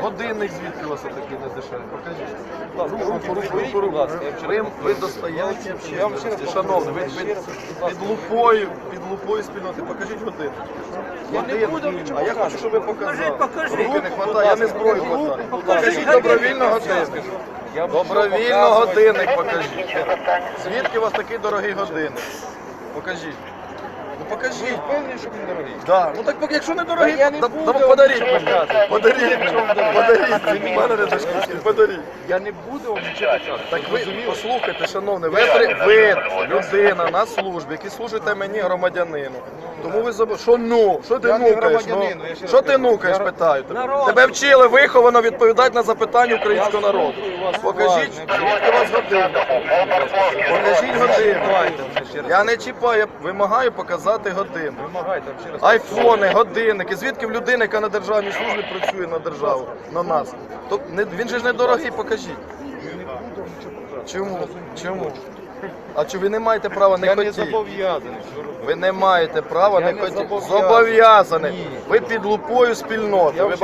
Годинник звідки у вас такий не дешевий? Покажіть. Руку, руку. Ви, достаєте, Я вам ще раз шановний, ви під, лупою, під лупою спільноти, покажіть годинник. Годинник. А я хочу, щоб ви показали. Руки не хватає, я не зброю хватаю. Покажіть добровільно годинник. Добровільно годинник покажіть. Звідки у вас такий дорогий годинник? Покажіть. Ну Ви покажіть. впевнені, що він дорогий? Да. Ну так поки- якщо не дорогий, Та я не да- буду да вам подаріть нічого мені. показувати. Подаріть мені. Подаріть. мені. Мене не подаріть. Я не буду вам нічого казати. Так ви послухайте, шановний, ви, при- ви людина на службі, які служите мені громадянину. Тому ви забули, що ну? Що ти Я не нукаєш? громадянин, Ну? я ще раз Що ти кажу. нукаєш, Я- питаю тебе. Народ. Тебе вчили виховано відповідати на запитання українського народу. Покажіть, звідки у вас година. Покажіть годину. Я не чіпаю, я вимагаю показати годину. Ще раз. Айфони, годинники. Звідки в людини, яка на державній службі працює на державу, на нас? То не він же ж не дорогий, покажіть. Чому? Чому? А чи ви не маєте права не Я не хотіти? зобов'язаний. що робити. Ви не маєте права Я не не хотіти. зобов'язаний. Зобов'язаний. Ви під лупою спільноти. Ви